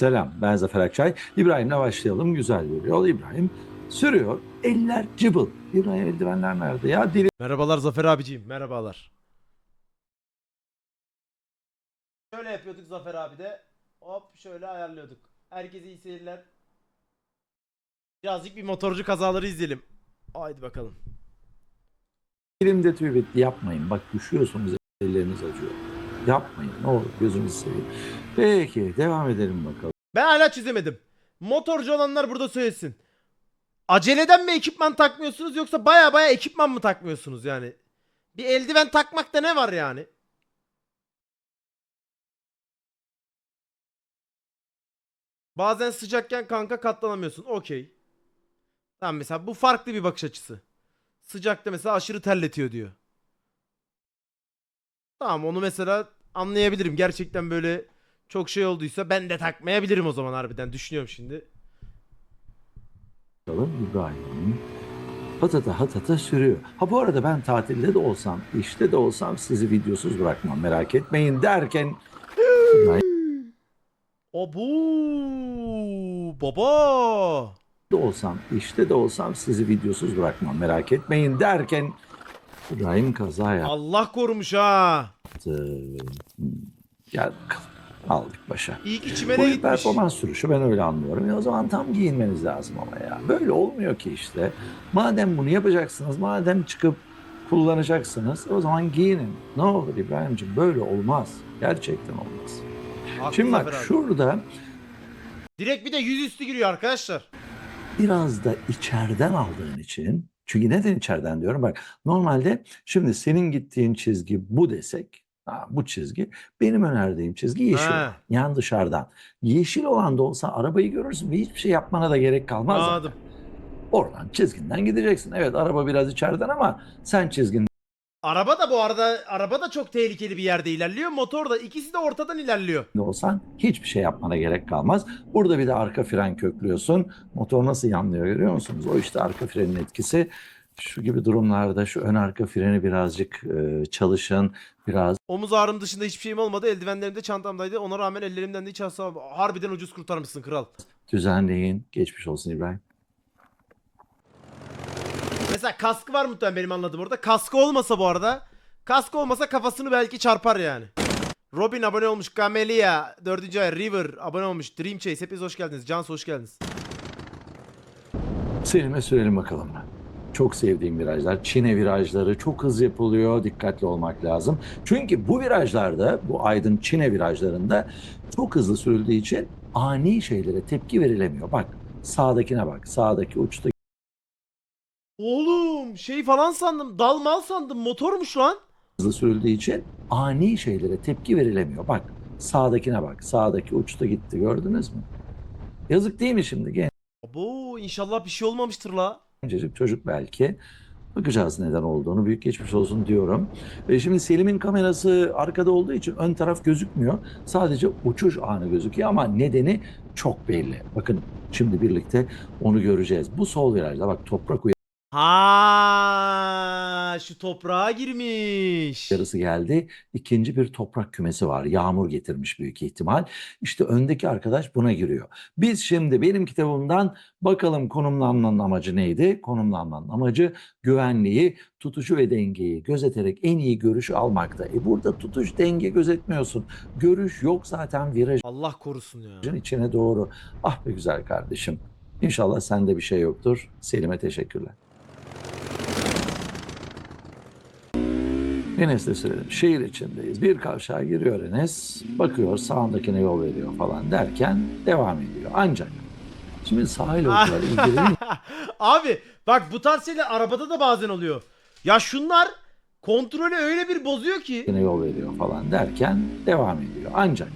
Selam, ben Zafer Akçay. İbrahim'le başlayalım. Güzel bir yol. İbrahim sürüyor. Eller cıbıl. İbrahim eldivenler nerede ya? Dili Merhabalar Zafer abiciğim. Merhabalar. Şöyle yapıyorduk Zafer abi de. Hop şöyle ayarlıyorduk. Herkese iyi seyirler. Birazcık bir motorcu kazaları izleyelim. Haydi bakalım. dilimde tüy bitti. Yapmayın. Bak düşüyorsunuz. Elleriniz acıyor. Yapmayın. Ne olur gözünüzü seveyim. Peki devam edelim bakalım. Ben hala çizemedim. Motorcu olanlar burada söylesin. Aceleden mi ekipman takmıyorsunuz yoksa baya baya ekipman mı takmıyorsunuz yani? Bir eldiven takmakta ne var yani? Bazen sıcakken kanka katlanamıyorsun. Okey. Tamam mesela bu farklı bir bakış açısı. Sıcakta mesela aşırı terletiyor diyor. Tamam onu mesela anlayabilirim. Gerçekten böyle çok şey olduysa ben de takmayabilirim o zaman harbiden. Düşünüyorum şimdi. İbrahim hatata hatata sürüyor. Ha bu arada ben tatilde de olsam, işte de olsam sizi videosuz bırakmam. Merak etmeyin derken İbrahim Abu baba. de olsam, işte de olsam sizi videosuz bırakmam. Merak etmeyin derken İbrahim kaza yaptı. Allah korumuş ha. Bakalım. Aldık başa. İyi ki Bu çimene bir gitmiş. performans sürüşü ben öyle anlıyorum. Ya o zaman tam giyinmeniz lazım ama ya. Böyle olmuyor ki işte. Madem bunu yapacaksınız, madem çıkıp kullanacaksınız o zaman giyinin. Ne olur İbrahimciğim böyle olmaz. Gerçekten olmaz. Haklı Şimdi bak Zafer abi. şurada Direkt bir de yüzüstü giriyor arkadaşlar. biraz da içeriden aldığın için çünkü neden içeriden diyorum bak normalde şimdi senin gittiğin çizgi bu desek ha, bu çizgi benim önerdiğim çizgi yeşil Ha. yan dışarıdan yeşil olan da olsa arabayı görürsün ve hiçbir şey yapmana da gerek kalmaz. Anladım. oradan çizginden gideceksin evet araba biraz içeriden ama sen çizginden Araba da bu arada araba da çok tehlikeli bir yerde ilerliyor. Motor da ikisi de ortadan ilerliyor. olsan hiçbir şey yapmana gerek kalmaz burada bir de arka fren köklüyorsun motor nasıl yanlıyor görüyor musunuz o işte arka frenin etkisi şu gibi durumlarda şu ön arka freni birazcık e, çalışın biraz Omuz ağrım dışında hiçbir şeyim olmadı. Eldivenlerim de çantamdaydı. Ona rağmen ellerimden de hiç hasar. Harbiden ucuz kurtarmışsın kral. düzenleyin. Geçmiş olsun İbrahim. Mesela kaskı var muhtemelen benim anladığım orada. Kaskı olmasa bu arada. Kaskı olmasa kafasını belki çarpar yani. Robin abone olmuş. Camelia 4. ay. River abone olmuş. Dream Chase hepiniz hoş geldiniz. Cansu hoş geldiniz. Selim'e sürelim bakalım. Çok sevdiğim virajlar. Çin'e virajları çok hızlı yapılıyor. Dikkatli olmak lazım. Çünkü bu virajlarda, bu Aydın Çin'e virajlarında çok hızlı sürüldüğü için ani şeylere tepki verilemiyor. Bak sağdakine bak. Sağdaki uçta Oğlum şey falan sandım. Dal mal sandım. Motormuş lan. hızlı sürüldüğü için ani şeylere tepki verilemiyor. Bak sağdakine bak. Sağdaki uçta gitti. Gördünüz mü? Yazık değil mi şimdi? Abo inşallah bir şey olmamıştır la. Gencecik çocuk belki. Bakacağız neden olduğunu. Büyük geçmiş olsun diyorum. E şimdi Selim'in kamerası arkada olduğu için ön taraf gözükmüyor. Sadece uçuş anı gözüküyor ama nedeni çok belli. Bakın şimdi birlikte onu göreceğiz. Bu sol virajda bak toprak Ha şu toprağa girmiş. uyarısı geldi. İkinci bir toprak kümesi var. Yağmur getirmiş büyük ihtimal. İşte öndeki arkadaş buna giriyor. Biz şimdi benim kitabımdan bakalım konumlanmanın amacı neydi? Konumlanmanın amacı güvenliği, tutuşu ve dengeyi gözeterek en iyi görüşü almakta. E burada tutuş, denge gözetmiyorsun. Görüş yok zaten virajın Allah korusun ya. içine doğru. Ah be güzel kardeşim. İnşallah sende bir şey yoktur. Selim'e teşekkürler. Enes'le söyledim. Şehir içindeyiz. Bir kavşağa giriyor Enes. Bakıyor sağındakine yol veriyor falan derken devam ediyor. Ancak şimdi sahil okları ilgilenince Abi bak bu tarz şeyler arabada da bazen oluyor. Ya şunlar kontrolü öyle bir bozuyor ki. yol veriyor falan derken devam ediyor. Ancak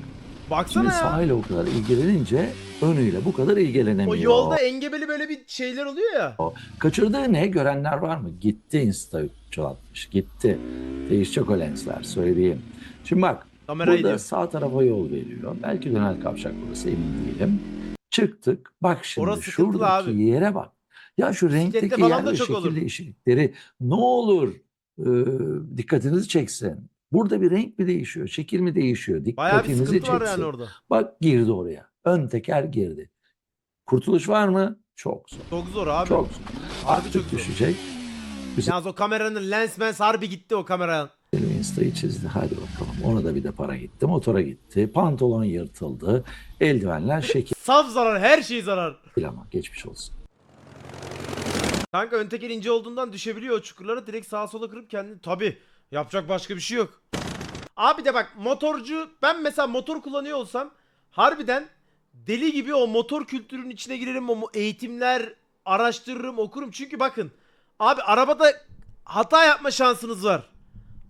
Baksana şimdi ya. sahil okları ilgilenince önüyle bu kadar ilgilenemiyor. O yolda engebeli böyle bir şeyler oluyor ya. Kaçırdığı ne? Görenler var mı? Gitti Insta 360. Gitti. Değişecek o lensler söyleyeyim. Şimdi bak Kamera burada gidiyor. sağ tarafa yol veriyor. Belki dönel kavşak burası emin değilim. Çıktık. Bak şimdi Orası şuradaki abi. yere bak. Ya şu renkteki yer ve şekil olur. değişiklikleri ne olur e, dikkatinizi çeksin. Burada bir renk mi değişiyor? Şekil mi değişiyor? Var çeksin. yani orada. Bak girdi oraya. ön teker girdi. Kurtuluş var mı? Çok zor. Çok zor abi. Çok zor. Artık çok zor. Yalnız o kameranın lens mens harbi gitti o kamera. Benim Insta'yı çizdi. Hadi bakalım. Ona da bir de para gitti. Motora gitti. Pantolon yırtıldı. Eldivenler şekil Saf zarar her şey zarar. ama geçmiş olsun. Kanka ön teker ince olduğundan düşebiliyor o çukurlara direkt sağa sola kırıp kendini tabi yapacak başka bir şey yok. Abi de bak motorcu ben mesela motor kullanıyor olsam harbiden deli gibi o motor kültürünün içine girerim o eğitimler araştırırım okurum çünkü bakın abi arabada hata yapma şansınız var.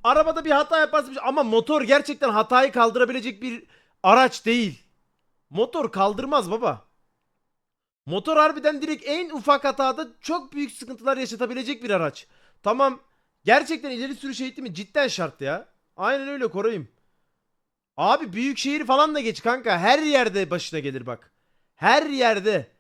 Arabada bir hata yaparsınız ama motor gerçekten hatayı kaldırabilecek bir araç değil. Motor kaldırmaz baba. Motor harbiden direkt en ufak hatada çok büyük sıkıntılar yaşatabilecek bir araç. Tamam. Gerçekten ileri sürüş eğitimi cidden şart ya. Aynen öyle koruyayım. Abi büyük şehir falan da geç kanka. Her yerde başına gelir bak. Her yerde.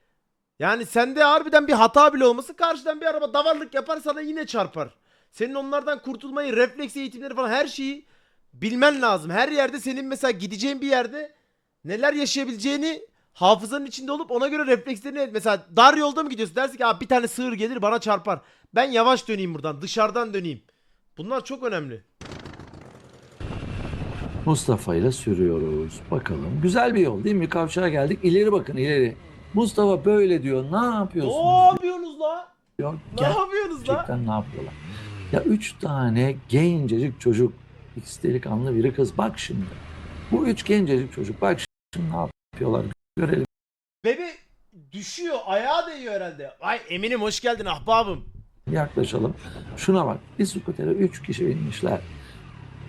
Yani sende harbiden bir hata bile olması karşıdan bir araba davarlık yapar sana yine çarpar. Senin onlardan kurtulmayı, refleks eğitimleri falan her şeyi bilmen lazım. Her yerde senin mesela gideceğin bir yerde neler yaşayabileceğini hafızanın içinde olup ona göre reflekslerini mesela dar yolda mı gidiyorsun dersin ki bir tane sığır gelir bana çarpar. Ben yavaş döneyim buradan dışarıdan döneyim. Bunlar çok önemli. Mustafa ile sürüyoruz. Bakalım. Güzel bir yol değil mi? Kavşağa geldik. İleri bakın ileri. Mustafa böyle diyor. Ne Ne yapıyorsunuz yapıyorsunuz la? diyor. Ne yapıyorsunuz la? Gerçekten ne yapıyorlar? Ya üç tane gencecik çocuk. İkisi delikanlı biri kız. Bak şimdi. Bu üç gencecik çocuk. Bak şimdi ne yapıyorlar. Görelim. Bebe düşüyor ayağa değiyor herhalde. Ay eminim hoş geldin ahbabım. Yaklaşalım. Şuna bak. Bir skutere üç kişi binmişler.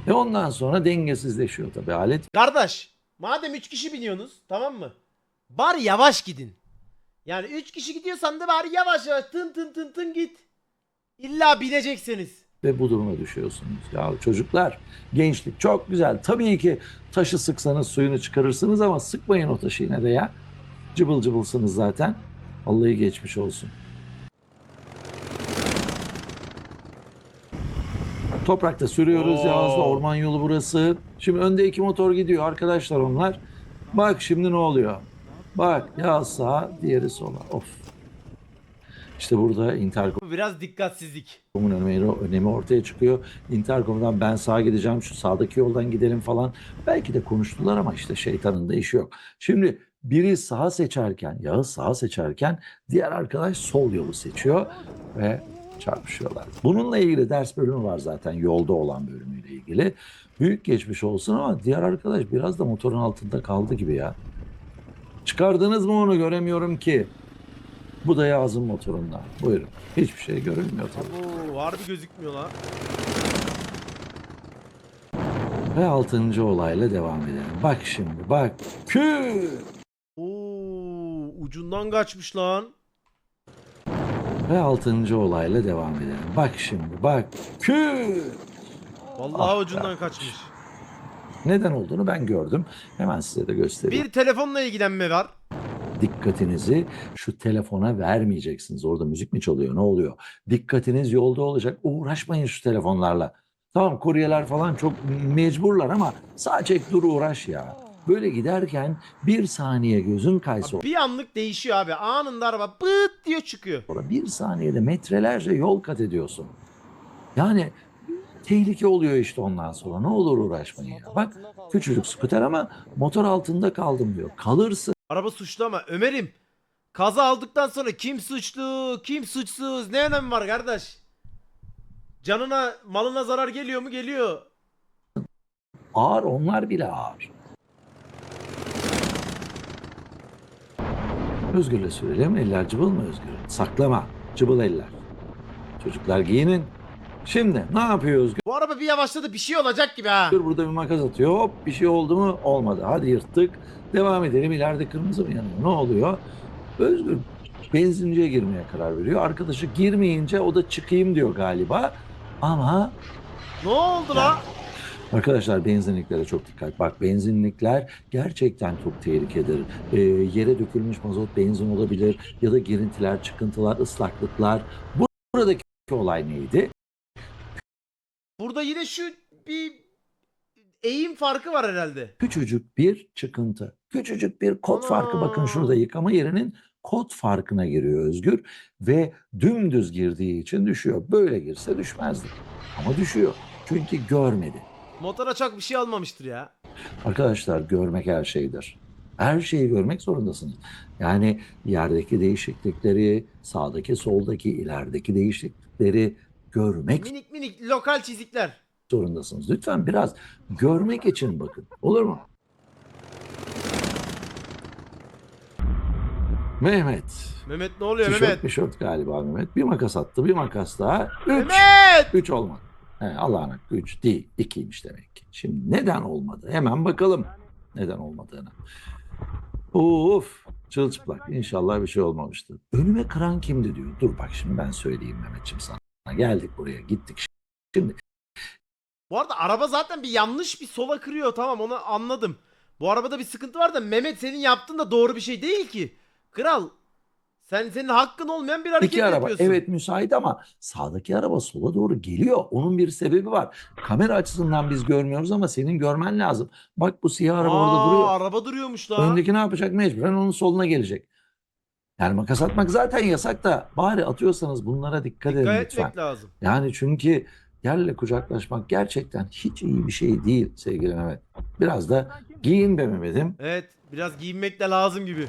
Ve ondan sonra dengesizleşiyor tabii alet. Kardeş madem 3 kişi biniyorsunuz tamam mı? Bari yavaş gidin. Yani 3 kişi gidiyorsan da bari yavaş yavaş tın tın tın tın git. İlla bineceksiniz. ve bu duruma düşüyorsunuz. Ya çocuklar, gençlik çok güzel. Tabii ki taşı sıksanız suyunu çıkarırsınız ama sıkmayın o taşı yine de ya. Cıbıl cıbılsınız zaten. Vallahi geçmiş olsun. Toprakta sürüyoruz Oo. Yağız'da orman yolu burası. Şimdi önde iki motor gidiyor arkadaşlar onlar. Bak şimdi ne oluyor? Bak Yağız sağa, diğeri sola. Of. İşte burada interkom Bu biraz dikkatsizlik. Intercom'un önemi, önemi ortaya çıkıyor. Intercom'dan ben sağa gideceğim, şu sağdaki yoldan gidelim falan. Belki de konuştular ama işte şeytanın da işi yok. Şimdi biri sağa seçerken, Yağız sağa seçerken diğer arkadaş sol yolu seçiyor ve çarpışıyorlar. Bununla ilgili ders bölümü var zaten yolda olan bölümüyle ilgili. Büyük geçmiş olsun ama diğer arkadaş biraz da motorun altında kaldı gibi ya. Çıkardınız mı onu göremiyorum ki. Bu da Yağız'ın motorundan. Buyurun. Hiçbir şey görünmüyor tabii. Oo harbi gözükmüyor la. Ve altıncı olayla devam edelim. Bak şimdi bak. Kü! Oo ucundan kaçmış lan. Ve altıncı olayla devam edelim. Bak şimdi bak. Kü! Vallahi Ah be ucundan kaçmış. Neden olduğunu ben gördüm. Hemen size de göstereyim. Bir telefonla ilgilenme var. Dikkatinizi şu telefona vermeyeceksiniz. Orada müzik mi çalıyor? Ne oluyor? Dikkatiniz yolda olacak. Uğraşmayın şu telefonlarla. Tamam kuryeler falan çok mecburlar ama sağ çek dur uğraş ya. Böyle giderken bir saniye gözün kaysa Bir anlık değişiyor abi. Anında araba bıt diyor çıkıyor. sonra bir saniyede metrelerce yol kat ediyorsun. Yani tehlike oluyor işte ondan sonra. Ne olur uğraşmayın ya. Bak küçücük skuter ama motor altında kaldım diyor. Kalırsın. Araba suçlu ama Ömer'im. Kaza aldıktan sonra kim suçlu, kim suçsuz ne önemi var kardeş? Canına, malına zarar geliyor mu? Geliyor. Ağır onlar bile ağır. Özgür'le sürelim. Eller cıbıl mı Özgür? Saklama. Cıbıl eller. Çocuklar giyinin. Şimdi ne yapıyor Özgür? Bu araba bir yavaşladı bir şey olacak gibi ha. Burada bir makas atıyor. Hop bir şey oldu mu? Olmadı. Hadi yırttık. Devam edelim. İleride kırmızı mı yanıyor? Ne oluyor? Özgür benzinciye girmeye karar veriyor. Arkadaşı girmeyince o da çıkayım diyor galiba. Ama Ne oldu la? Arkadaşlar benzinliklere çok dikkat. Bak benzinlikler gerçekten çok tehlikedir. Ee, yere dökülmüş mazot benzin olabilir ya da girintiler, çıkıntılar, ıslaklıklar. Bu- Buradaki olay neydi? Burada yine şu bir eğim farkı var herhalde. Küçücük bir çıkıntı. Küçücük bir kod farkı bakın Ana. şurada yıkama yerinin kod farkına giriyor Özgür ve dümdüz girdiği için düşüyor. Böyle girse düşmezdi ama düşüyor çünkü görmedi. Motora çok bir şey almamıştır ya. Arkadaşlar görmek her şeydir. Her şeyi görmek zorundasınız. Yani yerdeki değişiklikleri, sağdaki, soldaki, ilerideki değişiklikleri görmek Minik minik lokal çizikler. zorundasınız. Lütfen biraz görmek için bakın. Olur mu? Mehmet. Mehmet ne oluyor Tişört Mehmet? mişört galiba Mehmet. Bir makas attı, bir makas daha. Üç. Mehmet! Üç olmadı. He, Allah'ın hakkı üç değil. ikiymiş demek ki. Şimdi neden olmadı? Hemen bakalım neden olmadığını. Of çılçıplak. İnşallah bir şey olmamıştır. Önüme kıran kimdi diyor. Dur bak şimdi ben söyleyeyim Mehmetciğim sana. Geldik buraya gittik. Şimdi Bu arada araba zaten bir yanlış bir sola kırıyor tamam onu anladım. Bu arabada bir sıkıntı var da Mehmet senin yaptığın da doğru bir şey değil ki. Kral sen senin hakkın olmayan bir hareket iki araba yapıyorsun. evet müsait ama sağdaki araba sola doğru geliyor. Onun bir sebebi var. Kamera açısından biz görmüyoruz ama senin görmen lazım. Bak bu siyah araba orada Aa, duruyor. araba duruyormuş daha. Öndeki ne yapacak? Mecburen onun soluna gelecek. Yani makas atmak zaten yasak da bari atıyorsanız bunlara dikkat, Dikkat edin lütfen. etmek lazım. Yani çünkü yerle kucaklaşmak gerçekten hiç iyi bir şey değil sevgili Mehmet. Biraz da giyin be Mehmet'im. Evet biraz giyinmek de lazım gibi.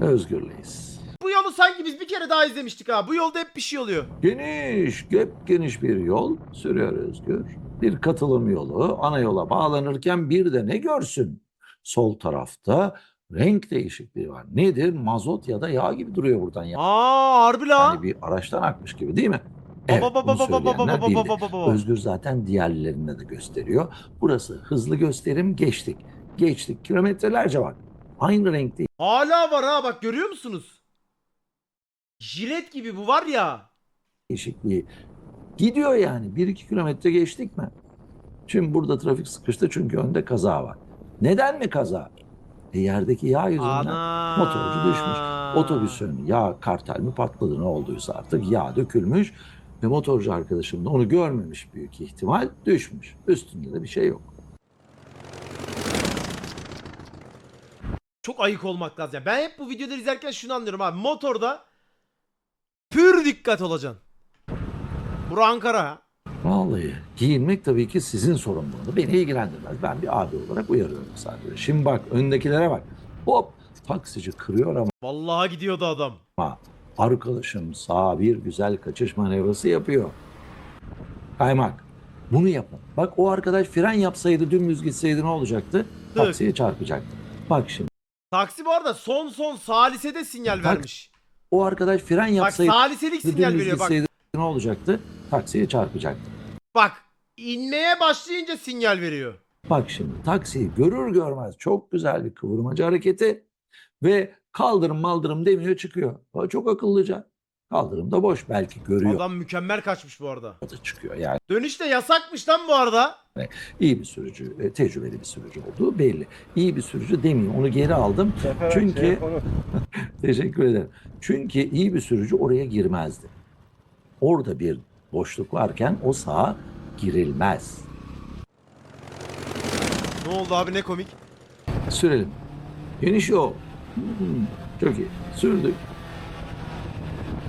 Özgürleyiz. Bu yolu sanki biz bir kere daha izlemiştik ha. Bu yolda hep bir şey oluyor. Geniş, gep geniş bir yol sürüyor Özgür. Bir katılım yolu ana yola bağlanırken bir de ne görsün? Sol tarafta renk değişikliği var. Nedir? Mazot ya da yağ gibi duruyor buradan. Ya. Aa harbi lan. Yani bir araçtan akmış gibi değil mi? Evet, Baba bunu baba baba baba baba baba. Özgür zaten diğerlerinde de gösteriyor. Burası hızlı gösterim geçtik. Geçtik. Kilometrelerce var. Aynı renk değil. Hala var ha bak görüyor musunuz? Jilet gibi bu var ya. değişikliği. Gidiyor yani. 1-2 kilometre geçtik mi? Şimdi burada trafik sıkıştı çünkü önde kaza var. Neden mi kaza? E yerdeki yağ yüzünden Ana. motorcu düşmüş. Otobüsün yağ kartel mi patladı ne olduysa artık yağ dökülmüş. Ve motorcu arkadaşım da onu görmemiş büyük ihtimal düşmüş. Üstünde de bir şey yok. Çok ayık olmak lazım. Yani ben hep bu videoları izlerken şunu anlıyorum abi. Motorda pür dikkat olacaksın. Bura Ankara. Vallahi giyinmek tabii ki sizin sorumluluğunuz. Beni ilgilendirmez. Ben bir abi olarak uyarıyorum sadece. Şimdi bak öndekilere bak. Hop taksici kırıyor Vallahi gidiyordu adam. ama arkadaşım sağa bir güzel kaçış manevrası yapıyor. Kaymak. Bunu yapın. Bak o arkadaş fren yapsaydı dümdüz gitseydi ne olacaktı? Tık. Taksiye çarpacaktı. Bak şimdi Taksi bu arada son son Salise'de sinyal Bak, vermiş. o arkadaş fren Bak yapsaydı Saliselik sinyal dümdüz veriyor bak. gitseydi ne olacaktı? Taksiye çarpacaktı. Bak inmeye başlayınca sinyal veriyor. Bak şimdi taksiyi görür görmez çok güzel bir kıvırmacı hareketi ve kaldırım maldırım demiyor çıkıyor. O çok akıllıca. Kaldırım da boş belki görüyor Adam mükemmel kaçmış bu arada. da çıkıyor. Yani Dönüş de yasakmış lan bu arada. iyi bir sürücü, e, tecrübeli bir sürücü olduğu belli. İyi bir sürücü demeyeyim onu geri aldım. Çünkü teşekkür ederim. Çünkü iyi bir sürücü oraya girmezdi. Orada bir boşluk varken o sağa girilmez. Ne oldu abi ne komik. Sürelim. Geniş yol. Hmm, çok iyi. Sürdük.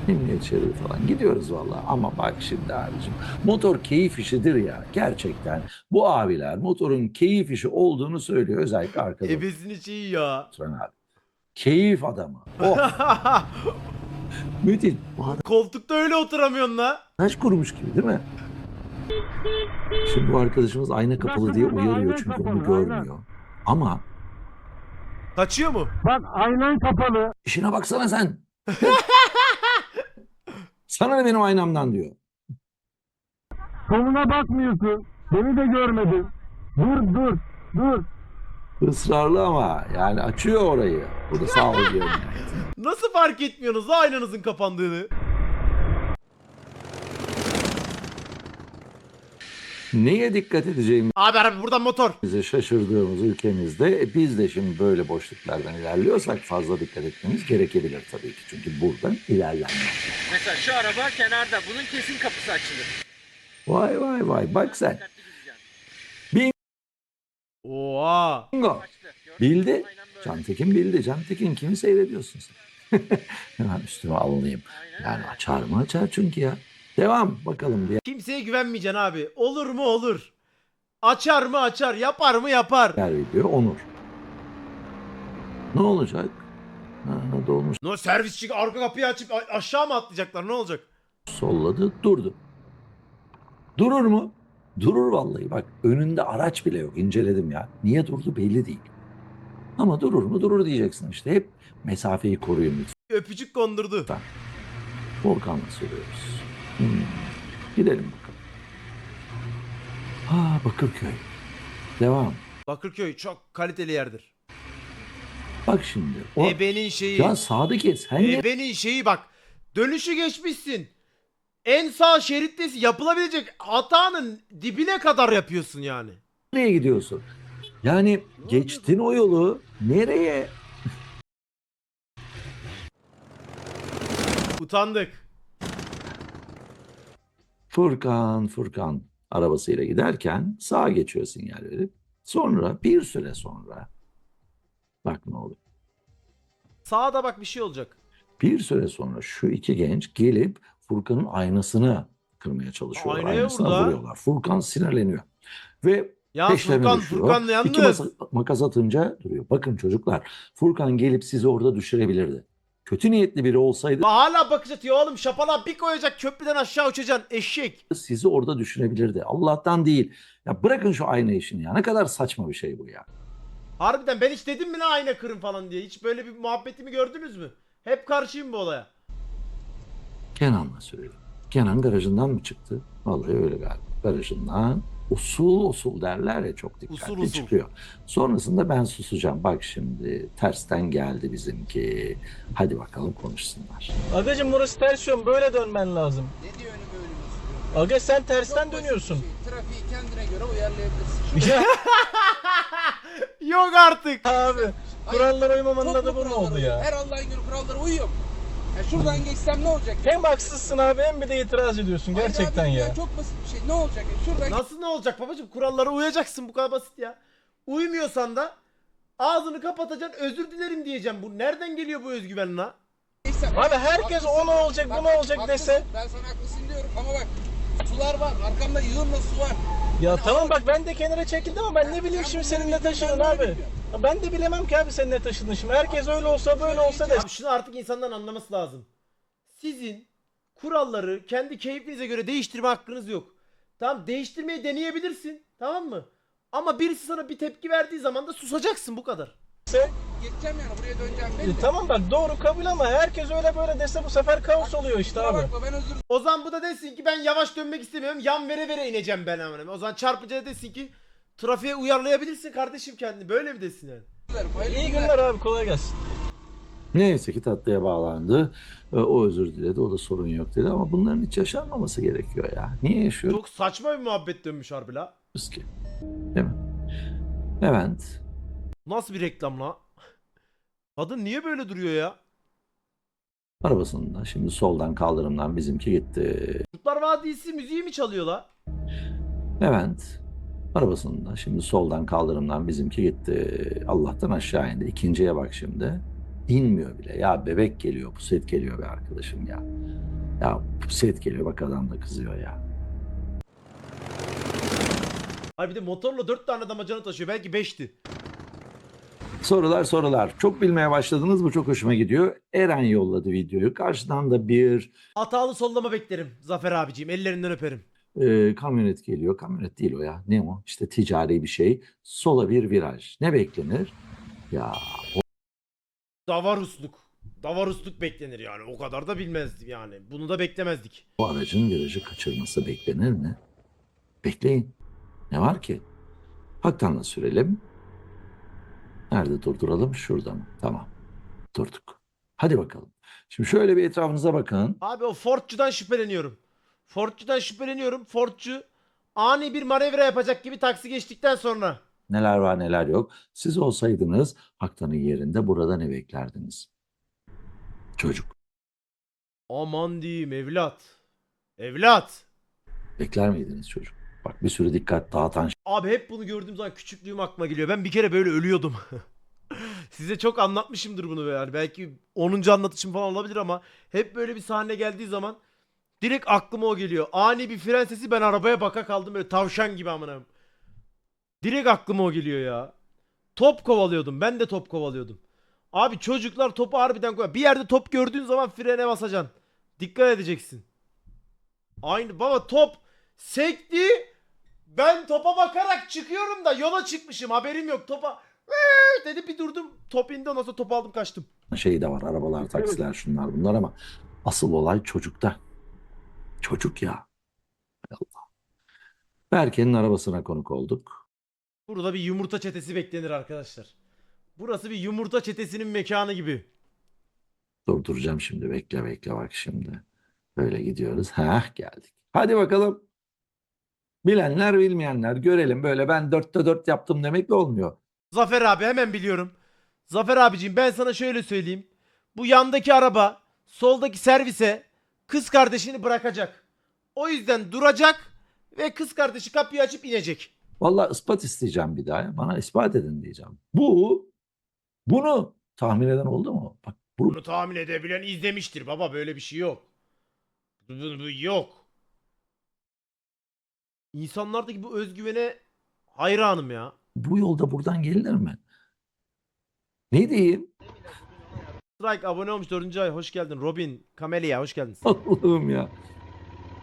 Emniyet şeridi falan. Gidiyoruz vallahi. Ama bak şimdi abicim. Motor keyif işidir ya. Gerçekten. Bu abiler motorun keyif işi olduğunu söylüyor. Özellikle arkada Ebesin içi iyi ya. oturan abi. Keyif adamı. Oh adam Koltukta öyle oturamıyorsun la. taş kurumuş gibi değil mi? Şimdi bu arkadaşımız ayna kapalı diye uyarıyor çünkü onu görmüyor. Ama Kaçıyor mu? Bak aynan kapalı. İşine baksana sen. Sana ne benim aynamdan diyor. Soluna bakmıyorsun. Beni de görmedin. Dur dur dur. Israrlı ama yani açıyor orayı. Bu da sağ ol. Nasıl fark etmiyorsunuz la aynanızın kapandığını? Neye dikkat edeceğimizi Abi abi buradan motor. şaşırdığımız ülkemizde e, biz de şimdi böyle boşluklardan ilerliyorsak fazla dikkat etmemiz gerekebilir tabii ki. Çünkü buradan ilerlenmez. Mesela şu araba kenarda. Bunun kesin kapısı açılır. Vay vay vay bak sen. Dikkatli. Oha. Bingo. Bildi. Böyle. Cantekin bildi. Cantekin kimi seyrediyorsun sen? Hemen üstüme alınayım. Yani açar mı açar çünkü ya. Devam bakalım diye. Kimseye güvenmeyeceksin abi. Olur mu olur. Açar mı açar. Yapar mı yapar. Diğer video Onur. Ne olacak? Ha, dolmuş No servisçi arka kapıyı açıp a- aşağı mı atlayacaklar ne olacak? solladı durdu. Durur mu? Durur vallahi. Bak önünde araç bile yok. İnceledim ya. Niye durdu belli değil. Ama durur mu? Durur diyeceksin işte. Hep mesafeyi koruyun lütfen. Öpücük kondurdu. Volkan'la söylüyoruz. Hmm. Gidelim bakalım. Ha Bakırköy. Devam. Bakırköy çok kaliteli yerdir. Bak şimdi. O, Ebenin şeyi. ya sağdaki sen niye Ebenin şeyi bak. Dönüşü geçmişsin. En sağ şerittesi yapılabilecek hatanın dibine kadar yapıyorsun yani. nereye gidiyorsun? Yani geçtin o yolu nereye? Utandık. Furkan, Furkan arabasıyla giderken sağa geçiyor sinyal verip sonra bir süre sonra bak ne oluyor. Sağda bak bir şey olacak. Bir süre sonra şu iki genç gelip Furkan'ın aynasını kırmaya çalışıyorlar. Aynaya Aynasına vuruyorlar. Furkan sinirleniyor. Ve Ya peşlerine Furkan, düşüyor. Furkan İki yalnız. masa- makas atınca duruyor. Bakın çocuklar Furkan gelip sizi orada düşürebilirdi. Kötü niyetli biri olsaydı Bak hala bakış atıyor oğlum şapala bir koyacak köprüden aşağı uçacaksın eşek. sizi orada düşürebilirdi. Allah'tan değil. Ya bırakın şu ayna işini ya. Ne kadar saçma bir şey bu ya. Harbiden ben hiç dedim mi ne ayna kırın falan diye. Hiç böyle bir muhabbetimi gördünüz mü? Hep karşıyım bu olaya. Kenan'la söyledim. Kenan garajından mı çıktı? Vallahi öyle galiba. Garajından usul usul derler ya çok dikkatli Usul usul. çıkıyor. Sonrasında ben susacağım. Bak şimdi tersten geldi bizimki. Hadi bakalım konuşsunlar. Agacım burası ters yön böyle dönmen lazım. Ne diyor önü böyle Aga sen tersten dönüyorsun. Trafiği kendine göre uyarlayabilirsin. Ya Yok artık. abi kurallara uymamanın Çok adı bu mu oldu ya? Her Allah'ın günü kurallara uyuyor mu? Ya şuradan geçsem ne olacak? Hem haksızsın abi hem bir de itiraz ediyorsun Hayır gerçekten abi, ya. Çok basit bir şey. Ne olacak? Ya şuradan Nasıl ne olacak babacım? Kurallara uyacaksın bu kadar basit ya. Uymuyorsan da ağzını kapatacaksın özür dilerim diyeceğim. Bu nereden geliyor bu özgüven la? geçsem. Abi herkes o ne olacak bu ne olacak haklısın. dese. Ben sana haklısın diyorum ama bak sular var. Arkamda yığınla su var. Ya tamam bak ben de kenara çekildim ama ben ne bileyim şimdi senin ne taşıdın abi. Ya Ben de bilemem ki abi senin ne taşıdın şimdi. Herkes öyle olsa böyle olsa de. Abi şunu artık insanların anlaması lazım. Sizin kuralları kendi keyfinize göre değiştirme hakkınız yok. Tamam değiştirmeyi deneyebilirsin. Tamam mı? Ama birisi sana bir tepki verdiği zaman da susacaksın bu kadar. Geçeceğim yani buraya döneceğim E, belli. tamam bak doğru kabul ama herkes öyle böyle dese bu sefer kaos oluyor işte abi. bakma, ben özür O zaman bu da desin ki ben yavaş dönmek istemiyorum. Yan vere vere ineceğim ben hemen. O zaman çarpıcı da desin ki trafiğe uyarlayabilirsin kardeşim kendini. Böyle mi desin yani? İyi günler abi kolay gelsin. Neyse ki tatlıya bağlandı. Ee, O özür diledi. O da sorun yok dedi. Ama bunların hiç yaşanmaması gerekiyor ya. Niye yaşıyoruz Çok saçma bir muhabbet dönmüş harbi la. ki? Değil mi? Levent Nasıl bir reklam la? Kadın niye böyle duruyor ya? arabasında şimdi soldan kaldırımdan bizimki gitti. Kurtlar Vadisi müziği mi çalıyor la? Levent arabasında şimdi soldan kaldırımdan bizimki gitti. Allah'tan aşağı indi. İkinciye bak şimdi. İnmiyor bile. Ya bebek geliyor, puset geliyor be arkadaşım ya. Ya puset geliyor bak adam da kızıyor ya. Ay bir de motorla 4 tane damacana taşıyor. Belki 5'ti. Sorular sorular. Çok bilmeye başladınız. Bu çok hoşuma gidiyor. Eren yolladı videoyu. Karşıdan da bir Hatalı sollama beklerim Zafer abiciğim. Ellerinden öperim. e, kamyonet geliyor. Kamyonet değil o ya. Ne o? İşte ticari bir şey. Sola bir viraj. Ne beklenir? Ya Davarusluk. Davarusluk beklenir yani. O kadar da bilmezdim yani. Bunu da beklemezdik. bu aracın virajı kaçırması beklenir mi? Bekleyin. Ne var ki? Haktanla sürelim. Nerede durduralım? Şurada mı? Tamam. Durduk. Hadi bakalım. Şimdi şöyle bir etrafınıza bakın. Abi o Ford'cudan şüpheleniyorum. Ford'cudan şüpheleniyorum. Ford'cu ani bir manevra yapacak gibi taksi geçtikten sonra. Neler var neler yok. Siz olsaydınız Haktan'ın yerinde burada ne beklerdiniz? Çocuk. Aman diyeyim evlat. Evlat. Bekler miydiniz çocuk? Bak bir sürü dikkat dağıtan Abi hep bunu gördüğüm zaman küçüklüğüm aklıma geliyor. Ben bir kere böyle ölüyordum. Size çok anlatmışımdır bunu yani. Belki 10. anlatışım falan olabilir ama hep böyle bir sahne geldiği zaman direkt aklıma o geliyor. Ani bir fren sesi ben arabaya baka kaldım böyle tavşan gibi amına. Direkt aklıma o geliyor ya. Top kovalıyordum. Ben de top kovalıyordum. Abi çocuklar topu harbiden koyar. Bir yerde top gördüğün zaman frene basacaksın. Dikkat edeceksin. Aynı baba top sekti. Ben topa bakarak çıkıyorum da yola çıkmışım haberim yok topa. "Eee!" dedi bir durdum top indi ondan sonra topu aldım kaçtım. şey de var. Arabalar, taksiler, şunlar bunlar ama asıl olay çocukta. Çocuk ya. Hay Allah. Berke'nin arabasına konuk olduk. Burada bir yumurta çetesi beklenir arkadaşlar. Burası bir yumurta çetesinin mekanı gibi. Durduracağım şimdi. Bekle bekle bak şimdi. Böyle gidiyoruz. Heh geldik. Hadi bakalım. Bilenler bilmeyenler görelim. Böyle ben dörtte dört yaptım demekle olmuyor. Zafer abi hemen biliyorum. Zafer abicim ben sana şöyle söyleyeyim. Bu yandaki araba soldaki servise kız kardeşini bırakacak. O yüzden duracak ve kız kardeşi kapıyı açıp inecek. Vallahi ispat isteyeceğim bir daha. ya. Bana ispat edin diyeceğim. Bu, bunu tahmin eden oldu mu? Bak bu Bunu tahmin edebilen izlemiştir baba böyle bir şey yok. Bu, bu- bu yok. İnsanlardaki bu özgüvene hayranım ya. bu yolda buradan gelinir mi? Ne diyeyim? Strike abone olmuş 4. ay hoş geldin. Robin, Camelia hoş geldiniz. Allah'ım ya.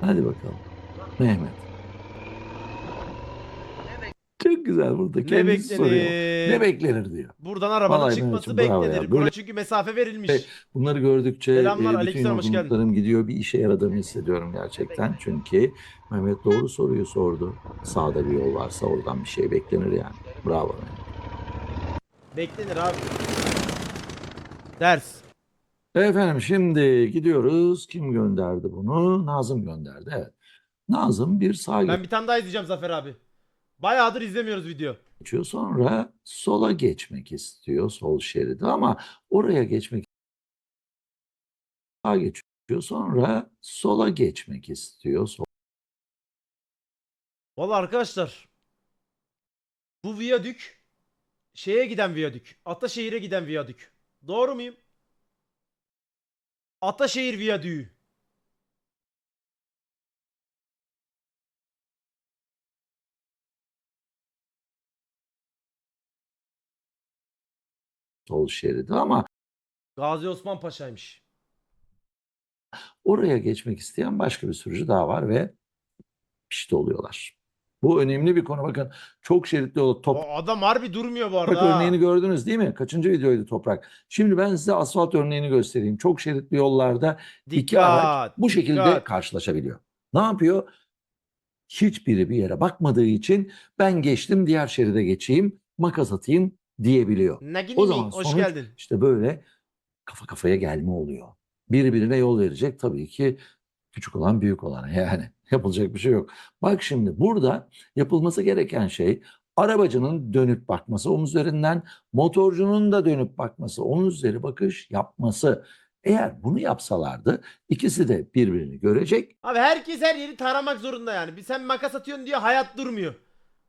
Hadi bakalım. Mehmet. Çok güzel burada. Ne Kendisi soruyor. beklenir? Ne beklenir diyor. Buradan arabanın Vallahi çıkması beklenir. Böyle- Buna çünkü mesafe verilmiş. Şey, Bunları gördükçe Selamlar, e, bütün yorgunluklarım gidiyor. Bir işe yaradığını hissediyorum gerçekten. Çünkü Mehmet doğru soruyu sordu. Sağda bir yol varsa oradan bir şey beklenir yani. Bravo. Beklenir abi. Ders. Efendim şimdi gidiyoruz. Kim gönderdi bunu? Nazım gönderdi. Evet. Nazım bir sağa Ben bir tane daha izleyeceğim Zafer abi. Bayağıdır izlemiyoruz video. geçiyor. Sonra sola geçmek istiyor. Sol şeridi ama oraya geçmek sağa geçiyor. Sonra sola geçmek istiyor. Sol Valla arkadaşlar. Bu viyadük şeye giden viyadük. Ataşehir'e giden viyadük. Doğru muyum? Ataşehir viyadüğü. Sol şeridi ama Gazi Osman Paşa'ymış. oraya geçmek isteyen başka bir sürücü daha var ve pişti oluyorlar. Bu önemli bir konu. Bakın çok şeritli yol top O adam harbi durmuyor bu Toprak arada. ha. örneğini gördünüz değil mi? Kaçıncı videoydu Toprak? Şimdi ben size asfalt örneğini göstereyim. Çok şeritli yollarda iki araç Dikkat, bu şekilde dikkat. karşılaşabiliyor. Ne yapıyor? Hiçbiri bir yere bakmadığı için ben geçtim diğer şeride geçeyim, makas atayım diyebiliyor. Nagini O zaman Hoş sonuç geldin. işte böyle kafa kafaya gelme oluyor. Birbirine yol verecek tabii ki küçük olan büyük olana yani yapılacak bir şey yok. Bak şimdi burada yapılması gereken şey arabacının dönüp bakması omuz üzerinden, motorcunun da dönüp bakması, omuz üzeri bakış yapması. Eğer bunu yapsalardı ikisi de birbirini görecek. Abi herkes her yeri taramak zorunda yani. Bir sen makas atıyorsun diye hayat durmuyor.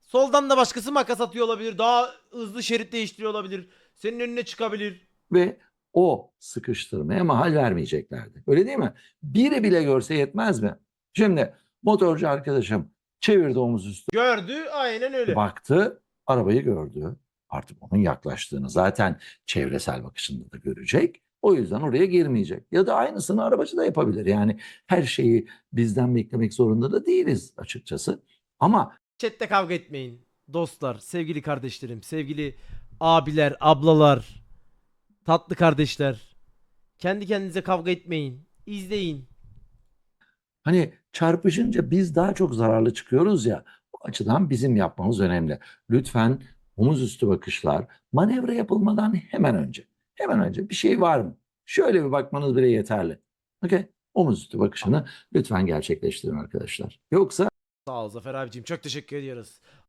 Soldan da başkası makas atıyor olabilir. Daha hızlı şerit değiştiriyor olabilir. Senin önüne çıkabilir. ve o sıkıştırmaya mahal vermeyeceklerdi. Öyle değil mi? Biri bile görse yetmez mi? Şimdi motorcu arkadaşım çevirdi omuz üstü Gördü aynen öyle. baktı, arabayı gördü. Artık onun yaklaştığını zaten çevresel bakışında da görecek. O yüzden oraya girmeyecek. Ya da aynısını arabacı da yapabilir. Yani her şeyi bizden beklemek zorunda da değiliz açıkçası. Ama Chat'te kavga etmeyin. Dostlar, sevgili kardeşlerim, sevgili abiler, ablalar, tatlı kardeşler. Kendi kendinize kavga etmeyin. İzleyin. Hani çarpışınca biz daha çok zararlı çıkıyoruz ya. Bu açıdan bizim yapmamız önemli. Lütfen omuz üstü bakışlar manevra yapılmadan hemen önce. Hemen önce bir şey var mı? Şöyle bir bakmanız bile yeterli. Okey? Omuz üstü bakışını lütfen gerçekleştirin arkadaşlar. Yoksa Sağ ol Zafer abicim. Çok teşekkür ediyoruz.